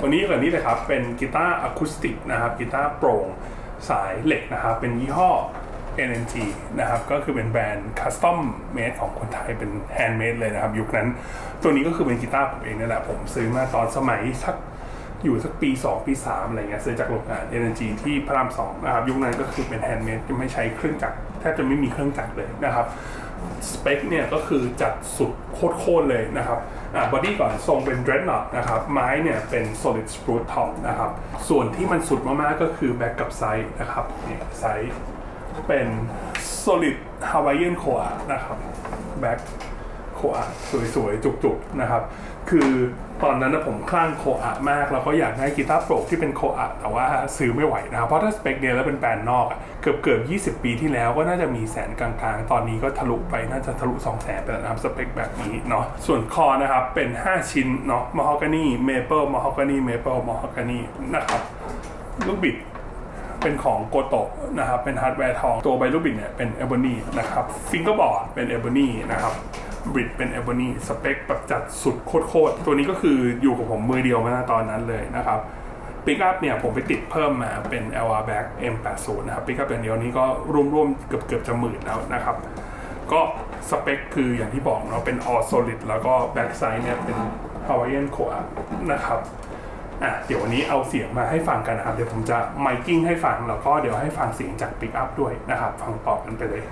ตัวนี้แบบนี้เลยครับเป็นกีตาร์อะคูสติกนะครับกีตาร์โปร่งสายเหล็กนะครับเป็นยี่ห้อ NNG นะครับก็คือเป็นแบรนด์คัสตอมเมดของคนไทยเป็นแฮนด์เมดเลยนะครับ ยุคนั้นตัวนี้ก็คือเป็นกีตาร์ผมเองนี่แหละผมซื้อมาตอนสมัยสักอยู่สักปี 2 ปี 3 อะไรเงี้ยซื้อจากโรงงาน Energy ที่พระรามสองนะครับยุคนั้นก็คือเป็นแฮนด์เมดจะไม่ใช้เครื่องจักรแทบจะไม่มีเครื่องจักรเลยนะครับ สเปคเนี่ยก็คือจัดสุดโคตรเลยนะครับบอดี้ก่อนทรงเป็นเดรดน็อตนะครับไม้เนี่ยเป็น solid spruce top นะครับส่วนที่มันสุดมากๆก็คือแบ็กกับไซส์นะครับนี่ไซส์เป็น solid Hawaiian core นะครับแบ็ก โคอาสวยๆ จุกๆนะครับ คือตอนนั้นนะผมคลั่งโคอามาก แล้วก็อยากได้กีตาร์โปร่งที่เป็นโคอาแต่ว่าซื้อไม่ไหวนะครับเพราะถ้าสเปคเนี่ยแล้วเป็นแบรนด์นอกเกือบเกือบ20 ปีที่แล้วก็น่าจะมีแสนกลางๆ ตอนนี้ก็ทะลุไปน่าจะทะลุ2 0 0แสนไปแล้วนะครับสเปคแบบนี้เนาะส่วนคอนะครับเป็น 5 ชิ้นเนาะมอฮอกานีเมเปิลมอฮอกานีเมเปิลมอฮอกานีนะครับลูกบิด เป็นของโกโตะนะครับเป็นฮาร์ดแวร์ทองตัวไบลูบิดเนี่ยเป็นเอ b บ n นีนะครับฟิงเกอร์บอร์ดเป็นเอ b บ n นีนะครับบริดเป็นเอ b บ n นีสเปคแบบจัดสุดโคตรๆตัวนี้ก็คืออยู่กับผมมือเดียวมาตอนนั้นเลยนะครับปิกอัพเนี่ยผมไปติดเพิ่มมาเป็น LR Back M80 นะครับปิกอัพอย่างเดียวนี้ก็ร่วมๆเกือบๆจะหมื่นแล้วนะครับ ก็สเปคคืออย่างที่บอกเนาะเป็น all solid แล้วก็ back side เนี่ยเป็น Hawaiian Core นะครับ อะเดี๋ยววันนี้เอาเสียงมาให้ฟังกันนะครับ เดี๋ยวผมจะไมกิ้งให้ฟังแล้วก็เดี๋ยวให้ฟังเสียงจากปิกอัพด้วยนะครับ ฟังต่อกันไปเลย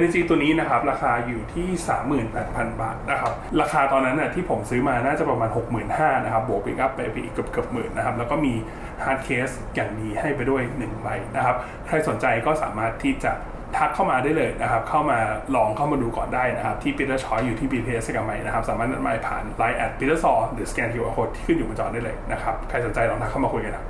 Energy ตัวนี้นะครับราคาอยู่ที่ 38,000 บาทนะครับราคาตอนนั้นน่ะที่ผมซื้อมาน่าจะประมาณ 65,000นะครับบวกปิกอัพไปอีกเกือบเกือบหมื่นนะครับแล้วก็มีฮาร์ดเคสอย่างดีให้ไปด้วย1ใบนะครับใครสนใจก็สามารถที่จะทักเข้ามาได้เลยนะครับ เข้ามาลองเข้ามาดูก่อนได้นะครับ ที่ Peter Choi อยู่ที่ BTS สกัมไมนะครับ สามารถนัดหมายผ่าน Line แอด Peter Saw หรือ Scan QR Code ที่ขึ้นอยู่บนจอได้เลยนะครับ ใครสนใจลองทักเข้ามาคุยกันนะ